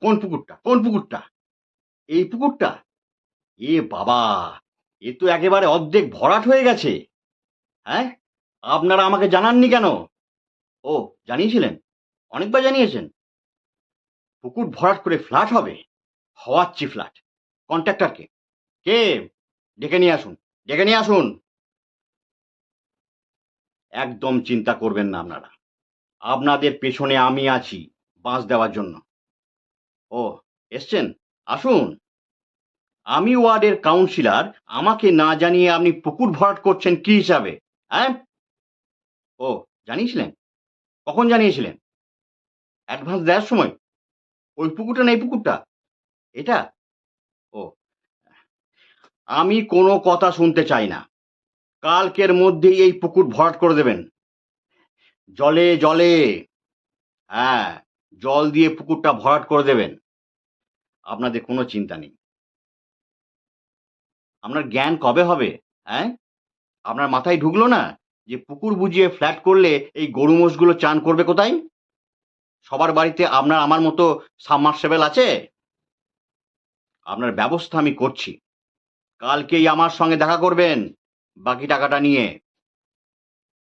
কোন পুকুরটা? কোন পুকুরটা? এই পুকুরটা? এ বাবা, এ তো একেবারে অর্ধেক ভরাট হয়ে গেছে। হ্যাঁ? আপনারা আমাকে জানাননি কেন? ও, জানিয়েছিলেন। অনেকবার জানিয়েছেন। পুকুর ভরাট করে ফ্ল্যাট হবে? হওয়াচ্ছি ফ্ল্যাট। কন্ট্রাক্টরকে। কে? ডেকে নিয়ে আসুন। ডেকে নিয়ে আসুন। একদম চিন্তা করবেন না আপনারা। আপনাদের পেছনে আমি আছি বাঁশ দেওয়ার জন্য। ও এসছেন? আসুন। আমি ওয়ার্ডের কাউন্সিলর, আমাকে না জানিয়ে আপনি পুকুর ভরাট করছেন কি হিসাবে হ্যাঁ ও জানিয়েছিলেন? কখন জানিয়েছিলেন? অ্যাডভান্স দেওয়ার সময়? ওই পুকুরটা না এই পুকুরটা? এটা? ও আমি কোনো কথা শুনতে চাই না। কালকের মধ্যেই এই পুকুর ভরাট করে দেবেন। জলে জলে। হ্যাঁ। জল দিয়ে পুকুরটা ভরাট করে দেবেন, আপনাদের কোনো চিন্তা নেই। আপনার জ্ঞান কবে হবে হ্যাঁ আপনার মাথায় ঢুকলো না যে পুকুর বুঝিয়ে ফ্ল্যাট করলে এই গরু মোষগুলো চান করবে কোথায়? সবার বাড়িতে আপনার, আমার মতো সাবমার্সেবেল আছে? আপনার ব্যবস্থা আমি করছি। কালকেই আমার সঙ্গে দেখা করবেন বাকি টাকাটা নিয়ে।